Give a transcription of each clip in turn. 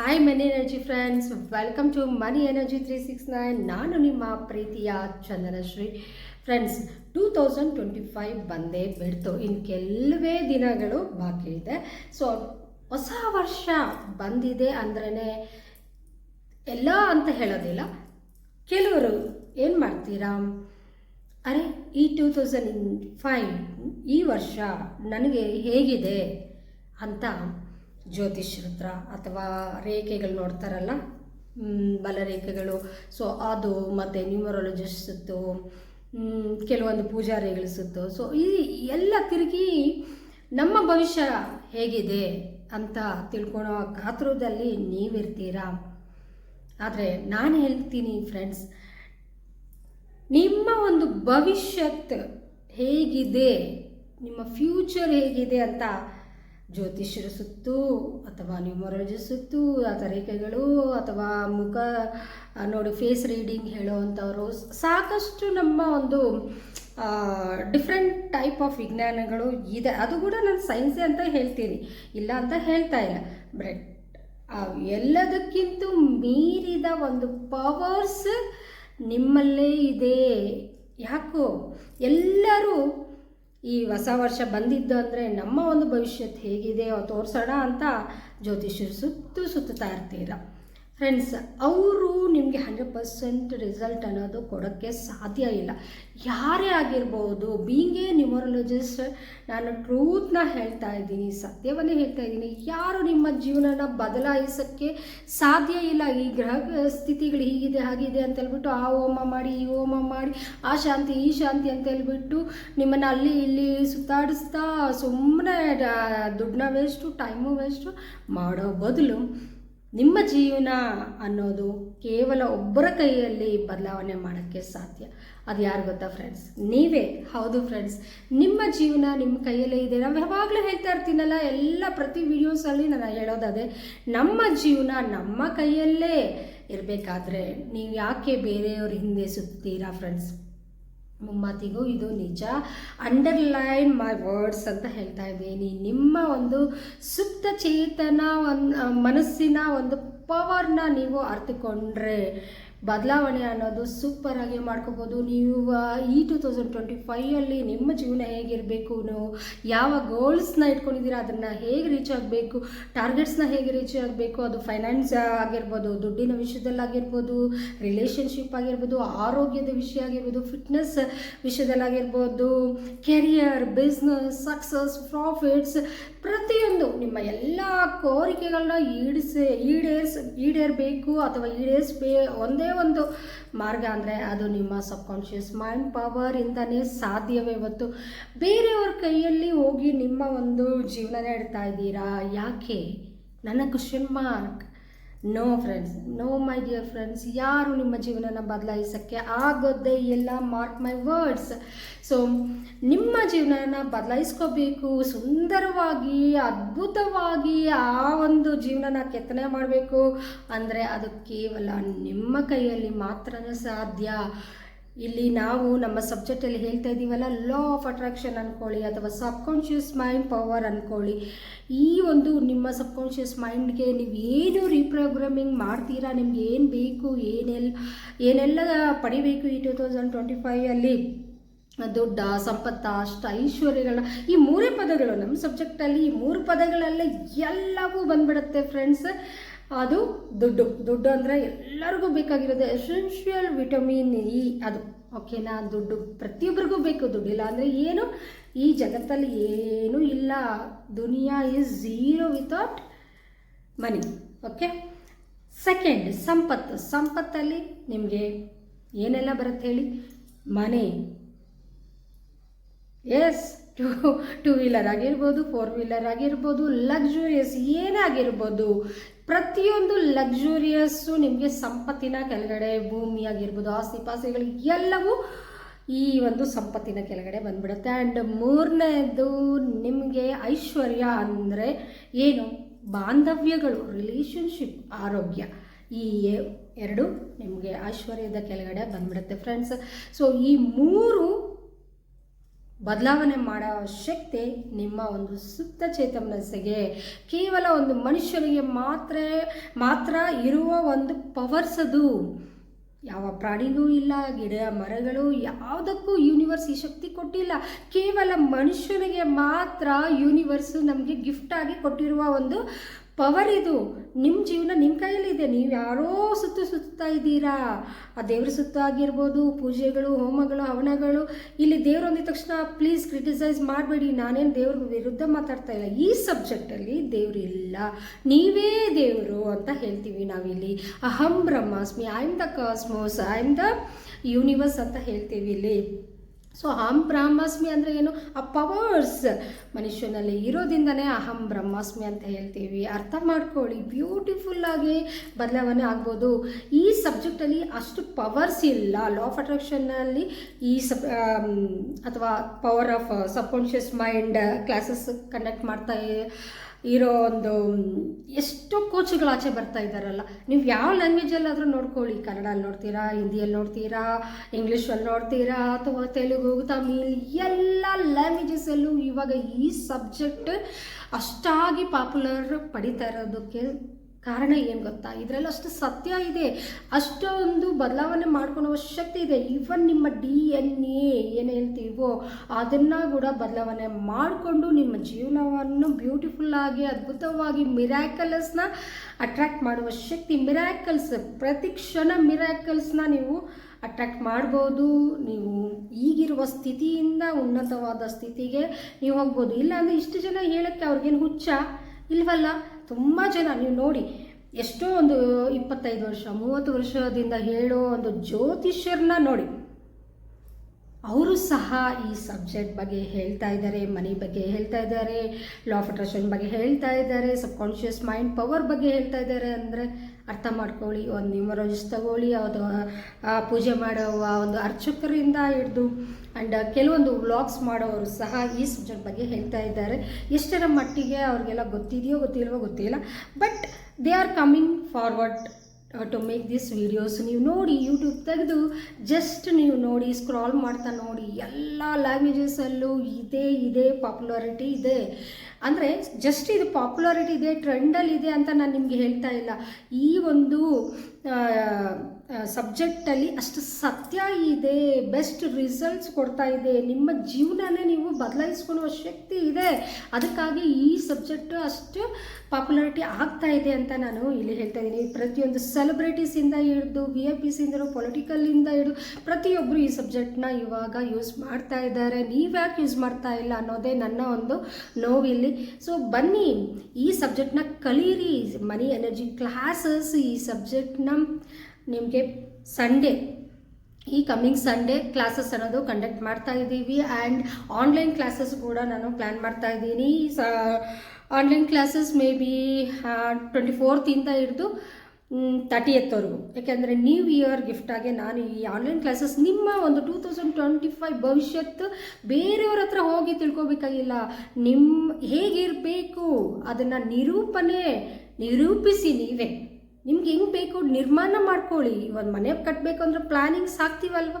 Hi money energy friends welcome to money energy three six nine ನಾನು ನಿಮ್ಮ ಪ್ರೀತಿಯ Chandanashree. Friends two thousand twenty five ಬಂದೇ ಬಿಡ್ತು. ಇನ್ನು ಕೆಲವೇ ದಿನಗಳು ಬಾಕಿ ಇದೆ. ಸೊ ಹೊಸ ವರ್ಷ ಬಂದಿದೆ ಅಂದ್ರೇ ಎಲ್ಲ ಅಂತ ಹೇಳೋದಿಲ್ಲ. ಕೆಲವರು ಏನು ಮಾಡ್ತೀರಾ? ಅರೆ, ಈ ಟೂ ತೌಸಂಡ್ ಫೈವ್ ಈ ವರ್ಷ ನನಗೆ ಹೇಗಿದೆ ಅಂತ ಜ್ಯೋತಿಷ್ಯರ ರುದ್ರ ಅಥವಾ ರೇಖೆಗಳು ನೋಡ್ತಾರಲ್ಲ? ಬಲ ಬಲರೇಖೆಗಳು. ಸೊ ಅದು ಮತ್ತು ನ್ಯೂಮರಾಲಜಿಸ್ಟ್ ಕೆಲವೊಂದು ಪೂಜಾರಿಗಳು ಸುತ್ತು. ಸೊ ಈ ಎಲ್ಲ ತಿರುಗಿ ನಮ್ಮ ಭವಿಷ್ಯ ಹೇಗಿದೆ ಅಂತ ತಿಳ್ಕೊಳೋ ಕಾತುರದಲ್ಲಿ ನೀವಿರ್ತೀರಾ? ಆದರೆ ನಾನು ಹೇಳ್ತೀನಿ ಫ್ರೆಂಡ್ಸ್ ನಿಮ್ಮ ಒಂದು ಭವಿಷ್ಯತ್ ಹೇಗಿದೆ, ನಿಮ್ಮ ಫ್ಯೂಚರ್ ಹೇಗಿದೆ ಅಂತ ಜ್ಯೋತಿಷ್ಯರ ಸುತ್ತು ಅಥವಾ ನ್ಯೂಮರಾಲಜಿ ಸುತ್ತು ಅಥವಾ ರೇಖೆಗಳು ಅಥವಾ ಮುಖ ಆ, ನೋಡಿ ಫೇಸ್ ರೀಡಿಂಗ್ ಹೇಳೋವಂಥವರು ಸಾಕಷ್ಟು ನಮ್ಮ ಒಂದು ಡಿಫ್ರೆಂಟ್ ಟೈಪ್ ಆಫ್ ವಿಜ್ಞಾನಗಳು ಇದೆ. ಅದು ಕೂಡ ನಾನು ಸೈನ್ಸೇ ಅಂತ ಹೇಳ್ತೀನಿ. ಇಲ್ಲ ಅಂತ ಹೇಳ್ತಾ ಇಲ್ಲ. ಬಟ್ ಎಲ್ಲದಕ್ಕಿಂತ ಮೀರಿದ ಒಂದು ಪವರ್ಸ್ ನಿಮ್ಮಲ್ಲೇ ಇದೆ. ಯಾಕೋ? ಎಲ್ಲರೂ ಈ ಹೊಸ ವರ್ಷ ಬಂದಿದ್ದು ಅಂದರೆ ನಮ್ಮ ಒಂದು ಭವಿಷ್ಯತ್ ಹೇಗಿದೆ ತೋರಿಸೋಣ ಅಂತ ಜ್ಯೋತಿಷ್ಯರು ಸುತ್ತು ಸುತ್ತುತ್ತಾ ಇರ್ತೀರ. ಫ್ರೆಂಡ್ಸ್ ಅವರು ನಿಮಗೆ ಹಂಡ್ರೆಡ್ ಪರ್ಸೆಂಟ್ ರಿಸಲ್ಟ್ ಅನ್ನೋದು ಕೊಡೋಕ್ಕೆ ಸಾಧ್ಯ ಇಲ್ಲ. ಯಾರೇ ಆಗಿರ್ಬೋದು ಬೀಂಗೇ ನ್ಯೂಮರಾಲಜಿಸ್ಟ್ ನಾನು ಟ್ರೂತ್ನ ಹೇಳ್ತಾ ಇದ್ದೀನಿ, ಸತ್ಯವನ್ನೇ ಹೇಳ್ತಾ ಇದ್ದೀನಿ. ಯಾರು ನಿಮ್ಮ ಜೀವನನ ಬದಲಾಯಿಸೋಕ್ಕೆ ಸಾಧ್ಯ ಇಲ್ಲ, ಈ ಗ್ರಹ ಸ್ಥಿತಿಗಳು ಹೀಗಿದೆ, ಹಾಗಿದೆ ಅಂತ ಹೇಳ್ಬಿಟ್ಟು ಆ ಹೋಮ ಮಾಡಿ, ಈ ಹೋಮ ಮಾಡಿ, ಆ ಶಾಂತಿ, ಈ ಶಾಂತಿ ಅಂತ ಹೇಳ್ಬಿಟ್ಟು ನಿಮ್ಮನ್ನು ಅಲ್ಲಿ ಇಲ್ಲಿ ಸುತ್ತಾಡಿಸ್ತಾ ಸುಮ್ಮನೆ ದುಡ್ಡನ್ನ ವೇಸ್ಟು ಟೈಮು ವೇಸ್ಟು ಮಾಡೋ ಬದಲು ನಿಮ್ಮ ಜೀವನ ಅನ್ನೋದು ಕೇವಲ ಒಬ್ಬರ ಕೈಯಲ್ಲಿ ಬದಲಾವಣೆ ಮಾಡೋಕ್ಕೆ ಸಾಧ್ಯ. ಅದು ಯಾರು ಗೊತ್ತಾ ಫ್ರೆಂಡ್ಸ್ ನೀವೇ. ಹೌದು ಫ್ರೆಂಡ್ಸ್ ನಿಮ್ಮ ಜೀವನ ನಿಮ್ಮ ಕೈಯಲ್ಲೇ ಇದೆ. ನಾವು ಯಾವಾಗಲೂ ಹೇಳ್ತಾ ಇರ್ತೀನಲ್ಲ, ಎಲ್ಲ ಪ್ರತಿ ವಿಡಿಯೋಸಲ್ಲಿ ನಾನು ಹೇಳೋದದೇ, ನಮ್ಮ ಜೀವನ ನಮ್ಮ ಕೈಯಲ್ಲೇ ಇರಬೇಕಾದ್ರೆ, ನೀವು ಯಾಕೆ ಬೇರೆಯವ್ರ ಹಿಂದೆ ಸುತ್ತೀರಾ ಫ್ರೆಂಡ್ಸ್ ಮುಮ್ಮಾತಿಗೂ ಇದು ನಿಜ. ಅಂಡರ್ಲೈನ್ ಮೈ ವರ್ಡ್ಸ್ ಅಂತ ಹೇಳ್ತಾ ಇದ್ದೀನಿ. ನಿಮ್ಮ ಒಂದು ಸುಪ್ತ ಚೇತನ, ಒಂದು, ಮನಸ್ಸಿನ ಒಂದು ಪವರ್ನ ನೀವು ಅರ್ಥಕೊಂಡ್ರೆ ಬದಲಾವಣೆ ಅನ್ನೋದು ಸೂಪರಾಗಿ ಮಾಡ್ಕೋಬೋದು. ನೀವು ಈ ಟೂ ತೌಸಂಡ್ ಟ್ವೆಂಟಿ ಫೈಯಲ್ಲಿ ನಿಮ್ಮ ಜೀವನ ಹೇಗಿರಬೇಕು, ನೀವು ಯಾವ ಗೋಲ್ಸ್ನ ಇಟ್ಕೊಂಡಿದ್ದೀರಾ, ಅದನ್ನು ಹೇಗೆ ರೀಚ್ ಆಗಬೇಕು ಟಾರ್ಗೆಟ್ಸ್ನ ಹೇಗೆ ರೀಚ್ ಆಗಬೇಕು, ಅದು ಫೈನಾನ್ಸ್ ಆಗಿರ್ಬೋದು, ದುಡ್ಡಿನ ವಿಷಯದಲ್ಲಾಗಿರ್ಬೋದು ರಿಲೇಷನ್ಶಿಪ್ ಆಗಿರ್ಬೋದು, ಆರೋಗ್ಯದ ವಿಷಯ ಆಗಿರ್ಬೋದು ಫಿಟ್ನೆಸ್ ವಿಷಯದಲ್ಲಾಗಿರ್ಬೋದು ಕೆರಿಯರ್ ಬಿಸ್ನೆಸ್ ಸಕ್ಸಸ್ ಪ್ರಾಫಿಟ್ಸ್ ಪ್ರತಿಯೊಂದು ನಿಮ್ಮ ಎಲ್ಲ ಕೋರಿಕೆಗಳನ್ನ ಈಡಿಸಿ, ಈಡೇರ್ಸ್, ಈಡೇರಬೇಕು ಅಥವಾ ಈಡೇರಿಸ್ಬೇ, ಒಂದೇ ಒಂದು ಮಾರ್ಗ ಅಂದರೆ ಅದು ನಿಮ್ಮ ಸಬ್ಕಾನ್ಷಿಯಸ್ ಮೈಂಡ್ ಪವರಿಂದನೇ ಸಾಧ್ಯವೇ ಇವತ್ತು ಬೇರೆಯವ್ರ ಕೈಯಲ್ಲಿ ಹೋಗಿ ನಿಮ್ಮ ಒಂದು ಜೀವನ ಇಡ್ತಾ ಇದ್ದೀರಾ? ಯಾಕೆ? ನನ್ನ question mark. No friends no my dear friends ಯಾರು ನಿಮ್ಮ ಜೀವನನ ಬದಲಾಯಿಸೋಕ್ಕೆ ಆಗೋದೇ ಎಲ್ಲ ಮಾಟ್ ಮೈ ವರ್ಡ್ಸ್ ಸೊ ನಿಮ್ಮ ಜೀವನನ ಬದಲಾಯಿಸ್ಕೋಬೇಕು. ಸುಂದರವಾಗಿ, ಅದ್ಭುತವಾಗಿ ಆ ಒಂದು ಜೀವನನ ಕೆತ್ತನೆ ಮಾಡಬೇಕು. ಅಂದರೆ ಅದು ಕೇವಲ ನಿಮ್ಮ ಕೈಯಲ್ಲಿ ಮಾತ್ರ ಸಾಧ್ಯ. ಇಲ್ಲಿ ನಾವು ನಮ್ಮ ಸಬ್ಜೆಕ್ಟಲ್ಲಿ ಹೇಳ್ತಾ ಇದ್ದೀವಲ್ಲ ಲಾ ಆಫ್ ಅಟ್ರಾಕ್ಷನ್ ಅಂದ್ಕೊಳ್ಳಿ ಅಥವಾ ಸಬ್ಕಾನ್ಷಿಯಸ್ ಮೈಂಡ್ ಪವರ್ ಅಂದ್ಕೊಳ್ಳಿ ಈ ಒಂದು ನಿಮ್ಮ ಸಬ್ಕಾನ್ಷಿಯಸ್ ಮೈಂಡ್ಗೆ ನೀವು ಏನು ರೀಪ್ರೋಗ್ರಾಮಿಂಗ್ ಮಾಡ್ತೀರಾ, ನಿಮ್ಗೆ ಏನು ಬೇಕು ಏನೆಲ್ಲ ಏನೆಲ್ಲ ಪಡಿಬೇಕು ಈ ಟೂ ತೌಸಂಡ್ ಟ್ವೆಂಟಿ ಫೈವಲ್ಲಿ ದುಡ್ಡ, ಸಂಪತ್ತ, ಅಷ್ಟ ಐಶ್ವರ್ಯಗಳನ್ನ ಈ ಮೂರೇ ಪದಗಳು ನಮ್ಮ ಸಬ್ಜೆಕ್ಟಲ್ಲಿ ಈ ಮೂರು ಪದಗಳಲ್ಲೇ ಎಲ್ಲವೂ ಬಂದ್ಬಿಡುತ್ತೆ ಫ್ರೆಂಡ್ಸ್ ಅದು ದುಡ್ಡು. ದುಡ್ಡು ಅಂದರೆ ಎಲ್ಲರಿಗೂ ಬೇಕಾಗಿರೋದು ಎಸೆನ್ಷಿಯಲ್ ವಿಟಮಿನ್ ಇ ಅದು. ಓಕೆನಾ ದುಡ್ಡು. ಪ್ರತಿಯೊಬ್ಬರಿಗೂ ಬೇಕು ದುಡ್ಡಿಲ್ಲ ಅಂದರೆ ಏನು? ಈ ಜಗತ್ತಲ್ಲಿ ಏನೂ ಇಲ್ಲ. ದುನಿಯಾ is zero without money okay second ಸಂಪತ್ತು. ಸಂಪತ್ತಲ್ಲಿ ನಿಮಗೆ ಏನೆಲ್ಲ ಬರುತ್ತೆ ಹೇಳಿ? ಮನೆ. ಎಸ್ ಟೂ ಟೂ ವೀಲರ್ ಆಗಿರ್ಬೋದು ಫೋರ್ ವೀಲರ್ ಆಗಿರ್ಬೋದು ಲಕ್ಸುರಿಯಸ್ ಏನೇ ಆಗಿರ್ಬೋದು ಪ್ರತಿಯೊಂದು ಲಕ್ಸುರಿಯಸ್ಸು ನಿಮಗೆ ಸಂಪತ್ತಿನ ಕೆಳಗಡೆ ಭೂಮಿ ಆಗಿರ್ಬೋದು ಆಸ್ತಿ ಪಾಸ್ತಿಗಳು ಎಲ್ಲವೂ ಈ ಒಂದು ಸಂಪತ್ತಿನ ಕೆಳಗಡೆ ಬಂದ್ಬಿಡುತ್ತೆ. ಆ್ಯಂಡ್ ಮೂರನೇದು ನಿಮಗೆ ಐಶ್ವರ್ಯ ಅಂದರೆ ಏನು? ಬಾಂಧವ್ಯಗಳು ರಿಲೇಷನ್ಶಿಪ್ ಆರೋಗ್ಯ. ಈ ಎರಡು ನಿಮಗೆ ಐಶ್ವರ್ಯದ ಕೆಳಗಡೆ ಬಂದ್ಬಿಡುತ್ತೆ ಫ್ರೆಂಡ್ಸ್ ಸೊ ಈ ಮೂರು ಬದಲಾವಣೆ ಮಾಡೋ ಶಕ್ತಿ ನಿಮ್ಮ ಒಂದು ಸುಪ್ತ ಚೇತನಸ್ಸಿಗೆ ಕೇವಲ ಒಂದು ಮನುಷ್ಯನಿಗೆ ಮಾತ್ರ ಮಾತ್ರ ಇರುವ ಒಂದು ಪವರ್ಸ್ ಅದು ಯಾವ ಪ್ರಾಣಿಗೂ ಇಲ್ಲ, ಗಿಡ, ಮರಗಳು ಯಾವುದಕ್ಕೂ ಯೂನಿವರ್ಸ್ ಈ ಶಕ್ತಿ ಕೊಟ್ಟಿಲ್ಲ. ಕೇವಲ ಮನುಷ್ಯನಿಗೆ ಮಾತ್ರ ಯೂನಿವರ್ಸ್ ನಮಗೆ ಗಿಫ್ಟಾಗಿ ಕೊಟ್ಟಿರುವ ಒಂದು ಪವರ್ ಇದು. ನಿಮ್ಮ ಜೀವನ ನಿಮ್ಮ ಕೈಯಲ್ಲಿದೆ ನೀವು ಯಾರೋ ಸುತ್ತು ಸುತ್ತಾ ಇದ್ದೀರಾ. ಆ ದೇವ್ರ ಸುತ್ತ ಆಗಿರ್ಬೋದು, ಪೂಜೆಗಳು, ಹೋಮಗಳು, ಹವನಗಳು. ಇಲ್ಲಿ ದೇವ್ರು ಅಂದಿದ ತಕ್ಷಣ ಪ್ಲೀಸ್ ಕ್ರಿಟಿಸೈಸ್ ಮಾಡಬೇಡಿ. ನಾನೇನು ದೇವ್ರ ವಿರುದ್ಧ ಮಾತಾಡ್ತಾ ಇಲ್ಲ. ಈ ಸಬ್ಜೆಕ್ಟಲ್ಲಿ ದೇವ್ರು ಇಲ್ಲ. ನೀವೇ ದೇವರು ಅಂತ ಹೇಳ್ತೀವಿ ನಾವಿಲ್ಲಿ. ಅಹಂ ಬ್ರಹ್ಮಾಸ್ಮಿ I am the cosmos I am the universe ಅಂತ ಹೇಳ್ತೀವಿ ಇಲ್ಲಿ. ಸೊ ಅಹಂ ಬ್ರಹ್ಮಾಸ್ಮಿ ಅಂದರೆ ಏನು? ಆ ಪವರ್ಸ್ ಮನುಷ್ಯನಲ್ಲಿ ಇರೋದ್ರಿಂದನೇ ಅಹಂ ಬ್ರಹ್ಮಾಸ್ಮಿ ಅಂತ ಹೇಳ್ತೀವಿ. ಅರ್ಥ ಮಾಡ್ಕೊಳ್ಳಿ. ಬ್ಯೂಟಿಫುಲ್ಲಾಗಿ ಬದಲಾವಣೆ ಆಗ್ಬೋದು. ಈ ಸಬ್ಜೆಕ್ಟಲ್ಲಿ ಅಷ್ಟು ಪವರ್ಸ್ ಇಲ್ಲ. ಲಾ ಆಫ್ ಅಟ್ರಾಕ್ಷನ್ನಲ್ಲಿ ಈ ಸಬ್ ಅಥವಾ power of subconscious mind classes conduct ಮಾಡ್ತಾ ಇರೋ ಒಂದು, ಎಷ್ಟು ಕೋಚ್ಗಳು ಆಚೆ ಬರ್ತಾ ಇದ್ದಾರಲ್ಲ. ನೀವು ಯಾವ ಲ್ಯಾಂಗ್ವೇಜಲ್ಲಾದರೂ ನೋಡ್ಕೊಳ್ಳಿ. ಕನ್ನಡಲ್ಲಿ ನೋಡ್ತೀರಾ, ಹಿಂದಿಯಲ್ಲಿ ನೋಡ್ತೀರಾ ಇಂಗ್ಲೀಷಲ್ಲಿ ನೋಡ್ತೀರಾ, ಅಥವಾ ತೆಲುಗು, ತಮಿಳ್, ಎಲ್ಲ ಲ್ಯಾಂಗ್ವೇಜಸಲ್ಲೂ ಇವಾಗ ಈ ಸಬ್ಜೆಕ್ಟ್ ಅಷ್ಟಾಗಿ ಪಾಪ್ಯುಲರ್ ಪಡಿತಾ ಇರೋದಕ್ಕೆ ಕಾರಣ ಏನು ಗೊತ್ತಾ? ಇದರಲ್ಲಿ ಅಷ್ಟು ಸತ್ಯ ಇದೆ. ಅಷ್ಟೊಂದು ಬದಲಾವಣೆ ಮಾಡ್ಕೊಳ್ಳೋ ಶಕ್ತಿ ಇದೆ. ಈವನ್ ನಿಮ್ಮ ಡಿ ಎನ್ ಎ ಏನು ಹೇಳ್ತೀವೋ ಅದನ್ನು ಕೂಡ ಬದಲಾವಣೆ ಮಾಡಿಕೊಂಡು ನಿಮ್ಮ ಜೀವನವನ್ನು ಬ್ಯೂಟಿಫುಲ್ ಆಗಿ, ಅದ್ಭುತವಾಗಿ ಮಿರಾಕಲ್ಸ್ನ ಅಟ್ರ್ಯಾಕ್ಟ್ ಮಾಡುವ ಶಕ್ತಿ ಮಿರಾಕಲ್ಸ್ ಪ್ರತಿ ಕ್ಷಣ ಮಿರಾಕಲ್ಸ್ನ ನೀವು ಅಟ್ರ್ಯಾಕ್ಟ್ ಮಾಡ್ಬೋದು. ನೀವು ಈಗಿರುವ ಸ್ಥಿತಿಯಿಂದ ಉನ್ನತವಾದ ಸ್ಥಿತಿಗೆ ನೀವು ಹೋಗ್ಬೋದು. ಇಲ್ಲಾಂದರೆ ಇಷ್ಟು ಜನ ಹೇಳೋಕ್ಕೆ ಅವ್ರಿಗೇನು ಹುಚ್ಚ? ಇಲ್ವಲ್ಲ? ತುಂಬ ಜನ ನೀವು ನೋಡಿ ಎಷ್ಟೋ ಒಂದು ಇಪ್ಪತ್ತೈದು ವರ್ಷ ಮೂವತ್ತು ವರ್ಷದಿಂದ ಹೇಳೋ ಒಂದು ಜ್ಯೋತಿಷ್ಯರನ್ನ ನೋಡಿ. ಅವರು ಸಹ ಈ ಸಬ್ಜೆಕ್ಟ್ ಬಗ್ಗೆ ಹೇಳ್ತಾ ಇದ್ದಾರೆ, ಮನಿ ಬಗ್ಗೆ ಹೇಳ್ತಾ ಇದ್ದಾರೆ ಲಾ ಆಫ್ ಅಟ್ರಾಕ್ಷನ್ ಬಗ್ಗೆ ಹೇಳ್ತಾ ಇದ್ದಾರೆ ಸಬ್ಕಾನ್ಷಿಯಸ್ ಮೈಂಡ್ ಪವರ್ ಬಗ್ಗೆ ಹೇಳ್ತಾ ಇದ್ದಾರೆ ಅಂದರೆ ಅರ್ಥ ಮಾಡ್ಕೊಳ್ಳಿ, ಒಂದು ನ್ಯೂಮರಾಲಜಿಸ್ಟ್ ತಗೊಳ್ಳಿ, ಅದು ಪೂಜೆ ಮಾಡುವ ಒಂದು ಅರ್ಚಕರಿಂದ ಹಿಡಿದು ಆ್ಯಂಡ್ ಕೆಲವೊಂದು ವ್ಲಾಗ್ಸ್ ಮಾಡೋರು ಸಹ ಈ ಸಬ್ಜೆಕ್ಟ್ ಬಗ್ಗೆ ಹೇಳ್ತಾ ಇದ್ದಾರೆ. ಎಷ್ಟರ ಮಟ್ಟಿಗೆ ಅವ್ರಿಗೆಲ್ಲ ಗೊತ್ತಿದೆಯೋ ಗೊತ್ತಿಲ್ವೋ ಗೊತ್ತಿಲ್ಲ but they are coming forward to make this videos ನೀವು ನೋಡಿ ಯೂಟ್ಯೂಬ್ ತೆಗೆದು ಜಸ್ಟ್ ನೀವು ನೋಡಿ ಸ್ಕ್ರಾಲ್ ಮಾಡ್ತಾ ನೋಡಿ. ಎಲ್ಲ ಲ್ಯಾಂಗ್ವೇಜಸಲ್ಲೂ ಇದೇ, ಇದೆ ಪಾಪ್ಯುಲಾರಿಟಿ ಇದೆ. ಅಂದರೆ ಜಸ್ಟ್ ಇದು ಪಾಪ್ಯುಲಾರಿಟಿ ಇದೆ ಟ್ರೆಂಡಲ್ಲಿ ಇದೆ ಅಂತ ನಾನು ನಿಮಗೆ ಹೇಳ್ತಾ ಇಲ್ಲ. ಈ ಒಂದು ಸಬ್ಜೆಕ್ಟಲ್ಲಿ ಅಷ್ಟು ಸತ್ಯ ಇದೆ, ಬೆಸ್ಟ್ ರಿಸಲ್ಟ್ಸ್ ಕೊಡ್ತಾ ಇದೆ, ನಿಮ್ಮ ಜೀವನನೇ ನೀವು ಬದಲಾಯಿಸ್ಕೊಳ್ಳುವ ಶಕ್ತಿ ಇದೆ. ಅದಕ್ಕಾಗಿ ಈ ಸಬ್ಜೆಕ್ಟ್ ಅಷ್ಟು ಪಾಪ್ಯುಲಾರಿಟಿ ಆಗ್ತಾ ಇದೆ ಅಂತ ನಾನು ಇಲ್ಲಿ ಹೇಳ್ತಾ ಇದ್ದೀನಿ. ಪ್ರತಿಯೊಂದು ಸೆಲೆಬ್ರಿಟೀಸಿಂದ ಹಿಡಿದು ವಿ ಐ ಪಿಸಿಂದ ಪೊಲಿಟಿಕಲ್ಲಿಂದ ಹಿಡಿದು ಪ್ರತಿಯೊಬ್ಬರು ಈ ಸಬ್ಜೆಕ್ಟ್ನ ಇವಾಗ ಯೂಸ್ ಮಾಡ್ತಾ ಇದ್ದಾರೆ. ನೀವ್ಯಾಕೆ ಯೂಸ್ ಮಾಡ್ತಾ ಇಲ್ಲ ಅನ್ನೋದೇ ನನ್ನ ಒಂದು ನೋವಿಲ್ಲಿ ಸೊ ಬನ್ನಿ, ಈ ಸಬ್ಜೆಕ್ಟ್ನ ಕಲೀರಿ. ಮನಿ ಎನರ್ಜಿ ಕ್ಲಾಸಸ್ ಈ ಸಬ್ಜೆಕ್ಟ್ನ ನಿಮಗೆ ಸಂಡೇ ಈ ಕಮ್ಮಿಂಗ್ ಸಂಡೇ ಕ್ಲಾಸಸ್ ಅನ್ನೋದು ಕಂಡಕ್ಟ್ ಮಾಡ್ತಾ ಇದ್ದೀವಿ ಆ್ಯಂಡ್ ಆನ್ಲೈನ್ ಕ್ಲಾಸಸ್ ಕೂಡ ನಾನು ಪ್ಲ್ಯಾನ್ ಮಾಡ್ತಾ ಇದ್ದೀನಿ. Online classes maybe twenty ಫೋರ್ತಿಂದ ಹಿಡಿದು ತರ್ಟಿ ಎತ್ತವರೆಗೂ. ಯಾಕೆಂದರೆ ನ್ಯೂ ಇಯರ್ ಗಿಫ್ಟಾಗಿ ನಾನು ಈ ಆನ್ಲೈನ್ ಕ್ಲಾಸಸ್ ನಿಮ್ಮ ಒಂದು ಟೂ ತೌಸಂಡ್ ಟ್ವೆಂಟಿ ಫೈವ್ ಭವಿಷ್ಯತ್ತು ಬೇರೆಯವ್ರ ಹತ್ರ ಹೋಗಿ ತಿಳ್ಕೊಬೇಕಾಗಿಲ್ಲ. ನಿಮ್ಮ ಹೇಗಿರಬೇಕು? ಅದನ್ನು ನಿರೂಪಣೆ, ನಿರೂಪಿಸಿ ನೀವೇ. ನಿಮ್ಗೆ ಹೆಂಗೆ ಬೇಕು? ನಿರ್ಮಾಣ ಮಾಡ್ಕೊಳ್ಳಿ. ಒಂದು ಮನೆ ಕಟ್ಟಬೇಕು ಅಂದ್ರೆ ಪ್ಲ್ಯಾನಿಂಗ್ಸ್ ಹಾಕ್ತೀವಲ್ವ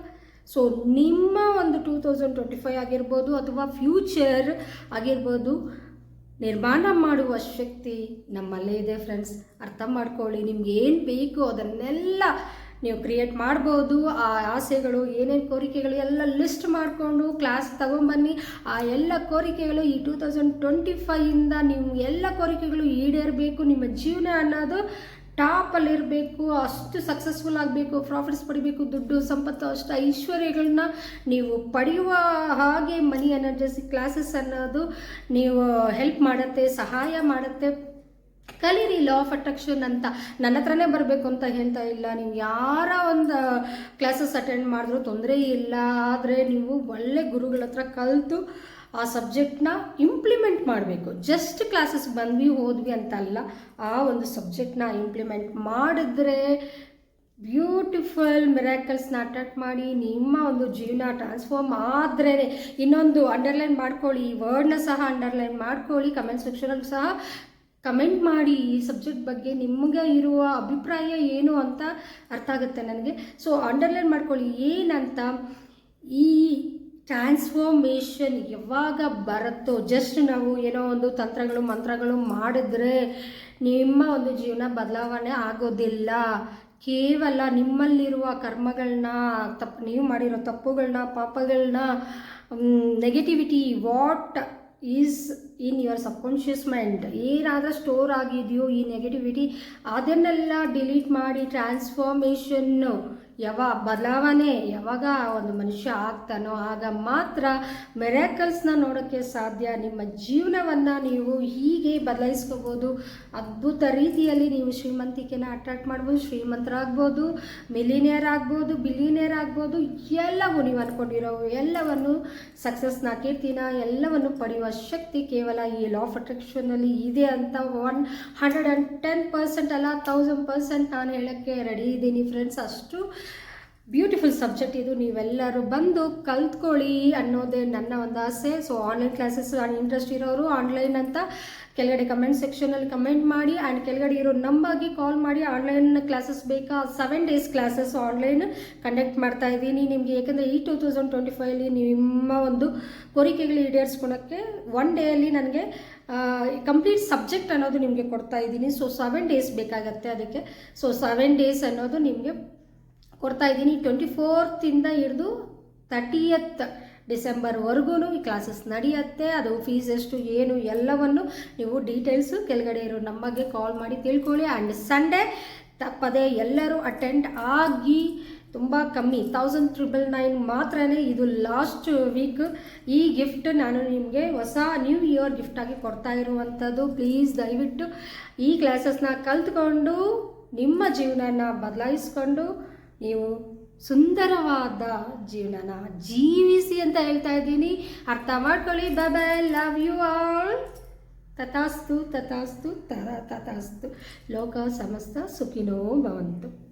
ಸೊ ನಿಮ್ಮ ಒಂದು ಟೂ ತೌಸಂಡ್ ಟ್ವೆಂಟಿ ಫೈವ್ ಆಗಿರ್ಬೋದು ಅಥವಾ ಫ್ಯೂಚರ್ ಆಗಿರ್ಬೋದು, ನಿರ್ಮಾಣ ಮಾಡುವ ಶಕ್ತಿ ನಮ್ಮಲ್ಲೇ ಇದೆ ಫ್ರೆಂಡ್ಸ್ ಅರ್ಥ ಮಾಡ್ಕೊಳ್ಳಿ. ನಿಮ್ಗೆ ಏನು ಬೇಕು ಅದನ್ನೆಲ್ಲ ನೀವು ಕ್ರಿಯೇಟ್ ಮಾಡ್ಬೋದು. ಆ ಆಸೆಗಳು, ಏನೇನು ಕೋರಿಕೆಗಳು ಎಲ್ಲ ಲಿಸ್ಟ್ ಮಾಡಿಕೊಂಡು ಕ್ಲಾಸ್ ತಗೊಂಬನ್ನಿ. ಆ ಎಲ್ಲ ಕೋರಿಕೆಗಳು ಈ ಟೂ ತೌಸಂಡ್ ಟ್ವೆಂಟಿ ಫೈಯಿಂದ ನೀವು ಎಲ್ಲ ಕೋರಿಕೆಗಳು ಈಡೇರಬೇಕು. ನಿಮ್ಮ ಜೀವನ ಅನ್ನೋದು ಟಾಪಲ್ಲಿರಬೇಕು ಅಷ್ಟು ಸಕ್ಸಸ್ಫುಲ್ ಆಗಬೇಕು ಪ್ರಾಫಿಟ್ಸ್ ಪಡಿಬೇಕು, ದುಡ್ಡು, ಸಂಪತ್ತು, ಅಷ್ಟು ಐಶ್ವರ್ಯಗಳನ್ನ ನೀವು ಪಡೆಯುವ ಹಾಗೆ ಮನಿ ಎನರ್ಜೆಸಿ ಕ್ಲಾಸಸ್ ಅನ್ನೋದು ನೀವು ಹೆಲ್ಪ್ ಮಾಡುತ್ತೆ, ಸಹಾಯ ಮಾಡುತ್ತೆ. ಕಲೀರಿ ಲಾ ಆಫ್ ಅಟ್ರಾಕ್ಷನ್ ಅಂತ. ನನ್ನ ಹತ್ರನೇ ಬರಬೇಕು ಅಂತ ಹೇಳ್ತಾ ಇಲ್ಲ. ನೀವು ಯಾರ ಒಂದು ಕ್ಲಾಸಸ್ ಅಟೆಂಡ್ ಮಾಡಿದ್ರೂ ತೊಂದರೆ ಇಲ್ಲ. ಆದರೆ ನೀವು ಒಳ್ಳೆ ಗುರುಗಳ ಹತ್ರ ಕಲಿತು ಆ ಸಬ್ಜೆಕ್ಟ್ನ ಇಂಪ್ಲಿಮೆಂಟ್ ಮಾಡಬೇಕು. ಜಸ್ಟ್ ಕ್ಲಾಸಸ್ ಬಂದ್ವಿ ಹೋದ್ವಿ ಅಂತಲ್ಲ, ಆ ಒಂದು ಸಬ್ಜೆಕ್ಟ್ನ ಇಂಪ್ಲಿಮೆಂಟ್ ಮಾಡಿದ್ರೆ ಬ್ಯೂಟಿಫುಲ್ ಮಿರಾಕಲ್ಸ್ನ ಅಟ್ರಾಕ್ಟ್ ಮಾಡಿ, ನಿಮ್ಮ ಒಂದು ಜೀವನ ಟ್ರಾನ್ಸ್ಫಾರ್ಮ್ ಆದ್ರೇ ಇನ್ನೊಂದು ಅಂಡರ್ಲೈನ್ ಮಾಡ್ಕೊಳ್ಳಿ, ಈ ವರ್ಡ್ನ ಸಹ ಅಂಡರ್ಲೈನ್ ಮಾಡ್ಕೊಳ್ಳಿ ಕಮೆಂಟ್ ಸೆಕ್ಷನಲ್ಲಿ ಸಹ ಕಮೆಂಟ್ ಮಾಡಿ, ಈ ಸಬ್ಜೆಕ್ಟ್ ಬಗ್ಗೆ ನಿಮಗೆ ಇರುವ ಅಭಿಪ್ರಾಯ ಏನು ಅಂತ ಅರ್ಥ ಆಗುತ್ತೆ ನನಗೆ. ಸೊ ಅಂಡರ್ಲೈನ್ ಮಾಡ್ಕೊಳ್ಳಿ, ಏನಂತ? ಈ ಟ್ರಾನ್ಸ್ಫಾರ್ಮೇಷನ್ ಯಾವಾಗ ಬರುತ್ತೋ ಜಸ್ಟ್ ನಾವು ಏನೋ ಒಂದು ತಂತ್ರಗಳು, ಮಂತ್ರಗಳು ಮಾಡಿದ್ರೆ ನಿಮ್ಮ ಒಂದು ಜೀವನ ಬದಲಾವಣೆ ಆಗೋದಿಲ್ಲ. ಕೇವಲ ನಿಮ್ಮಲ್ಲಿರುವ ಕರ್ಮಗಳನ್ನ ತಪ್ಪು ನೀವು ಮಾಡಿರೋ ತಪ್ಪುಗಳನ್ನ ಪಾಪಗಳನ್ನ negativity what is in your subconscious mind ಏನಾದರೂ ಸ್ಟೋರ್ ಆಗಿದೆಯೋ ಈ ನೆಗೆಟಿವಿಟಿ ಅದನ್ನೆಲ್ಲ ಡಿಲೀಟ್ ಮಾಡಿ ಟ್ರಾನ್ಸ್ಫಾರ್ಮೇಷನ್ನು ಯಾವಾಗ ಬದಲಾವಣೆ ಯಾವಾಗ ಒಂದು ಮನುಷ್ಯ ಆಗ್ತಾನೋ ಆಗ ಮಾತ್ರ ಮೆರಾಕಲ್ಸ್ನ ನೋಡೋಕ್ಕೆ ಸಾಧ್ಯ. ನಿಮ್ಮ ಜೀವನವನ್ನು ನೀವು ಹೀಗೆ ಬದಲಾಯಿಸ್ಕೋಬೋದು. ಅದ್ಭುತ ರೀತಿಯಲ್ಲಿ ನೀವು ಶ್ರೀಮಂತಿಕೆನ ಅಟ್ರಾಕ್ಟ್ ಮಾಡ್ಬೋದು, ಶ್ರೀಮಂತರಾಗ್ಬೋದು, ಮಿಲಿನಿಯರ್ ಆಗ್ಬೋದು, ಬಿಲಿನಿಯರ್ ಆಗ್ಬೋದು, ಎಲ್ಲವೂ ನೀವು ಅಂದ್ಕೊಂಡಿರೋ ಎಲ್ಲವನ್ನು ಸಕ್ಸಸ್ನ ಕೀರ್ತಿನ ಎಲ್ಲವನ್ನು ಪಡೆಯುವ ಶಕ್ತಿ ಕೇವಲ ಈ ಲಾ ಆಫ್ ಅಟ್ರಾಕ್ಷನಲ್ಲಿ ಇದೆ ಅಂತ one hundred and ten percent ಅಲ್ಲ ತೌಸಂಡ್ ಪರ್ಸೆಂಟ್ ನಾನು ಹೇಳೋಕ್ಕೆ ರೆಡಿ ಇದ್ದೀನಿ ಫ್ರೆಂಡ್ಸ್ ಅಷ್ಟು ಬ್ಯೂಟಿಫುಲ್ ಸಬ್ಜೆಕ್ಟ್ ಇದು. ನೀವೆಲ್ಲರೂ ಬಂದು ಕಲ್ತ್ಕೊಳ್ಳಿ ಅನ್ನೋದೇ ನನ್ನ ಒಂದು ಆಸೆ. ಸೊ ಆನ್ಲೈನ್ ಕ್ಲಾಸಸ್ ಇಂಟ್ರೆಸ್ಟ್ ಇರೋರು ಆನ್ಲೈನ್ ಅಂತ ಕೆಳಗಡೆ ಕಮೆಂಟ್ ಸೆಕ್ಷನಲ್ಲಿ ಕಮೆಂಟ್ ಮಾಡಿ ಆ್ಯಂಡ್ ಕೆಳಗಡೆ ಇರೋ ನಂಬರ್ಗೆ ಕಾಲ್ ಮಾಡಿ. ಆನ್ಲೈನ್ ಕ್ಲಾಸಸ್ ಬೇಕಾ? Seven days classes online conduct ಮಾಡ್ತಾ ಇದ್ದೀನಿ. ನಿಮಗೆ ಏಕೆಂದರೆ ಈ ಟೂ ತೌಸಂಡ್ ಟ್ವೆಂಟಿ ಫೈವಲ್ಲಿ ನಿಮ್ಮ ಒಂದು ಕೋರಿಕೆಗಳು ಈಡೇರಿಸ್ಕೊಳಕ್ಕೆ ಒನ್ ಡೇಯಲ್ಲಿ ನನಗೆ ಕಂಪ್ಲೀಟ್ ಸಬ್ಜೆಕ್ಟ್ ಅನ್ನೋದು ನಿಮಗೆ ಕೊಡ್ತಾ ಇದ್ದೀನಿ. ಸೊ ಸೆವೆನ್ ಡೇಸ್ ಬೇಕಾಗತ್ತೆ ಅದಕ್ಕೆ. ಸೊ ಸೆವೆನ್ ಡೇಸ್ ಅನ್ನೋದು ನಿಮಗೆ ಕೊಡ್ತಾ ಇದ್ದೀನಿ. ಟ್ವೆಂಟಿ ಫೋರ್ತಿಂದ ಹಿಡಿದು ತರ್ಟಿಯತ್ ಡಿಸೆಂಬರ್ವರೆಗೂ ಈ ಕ್ಲಾಸಸ್ ನಡೆಯುತ್ತೆ. ಅದು ಫೀಸ್ ಎಷ್ಟು, ಏನು, ಎಲ್ಲವನ್ನು ನೀವು ಡೀಟೇಲ್ಸು ಕೆಳಗಡೆ ಇರೋ ನಮಗೆ ಕಾಲ್ ಮಾಡಿ ತಿಳ್ಕೊಳ್ಳಿ. ಆ್ಯಂಡ್ ಸಂಡೇ ತಪ್ಪದೆ ಎಲ್ಲರೂ ಅಟೆಂಡ್ ಆಗಿ ತುಂಬ ಕಮ್ಮಿ ತೌಸಂಡ್ ಟ್ರಿಬಲ್ ನೈನ್ ಮಾತ್ರನೇ ಇದು ಲಾಸ್ಟ್ ವೀಕ್ ಈ ಗಿಫ್ಟ್ ನಾನು ನಿಮಗೆ ಹೊಸ ನ್ಯೂ ಇಯರ್ ಗಿಫ್ಟಾಗಿ ಕೊಡ್ತಾ ಇರುವಂಥದ್ದು. ಪ್ಲೀಸ್ ದಯವಿಟ್ಟು ಈ ಕ್ಲಾಸಸ್ನ ಕಲ್ತ್ಕೊಂಡು ನಿಮ್ಮ ಜೀವನನ ಬದಲಾಯಿಸ್ಕೊಂಡು ನೀವು ಸುಂದರವಾದ ಜೀವನನ ಜೀವಿಸಿ ಅಂತ ಹೇಳ್ತಾ ಇದ್ದೀನಿ. ಅರ್ಥ ಮಾಡ್ಕೊಳ್ಳಿ. ಬಾಯ್ ಲವ್ ಯು ಆಲ್ ತಥಾಸ್ತು ತಥಾಸ್ತು, ತರ, ತಥಾಸ್ತು. ಲೋಕ ಸಮಸ್ತ ಸುಖಿನೋ ಭವಂತು.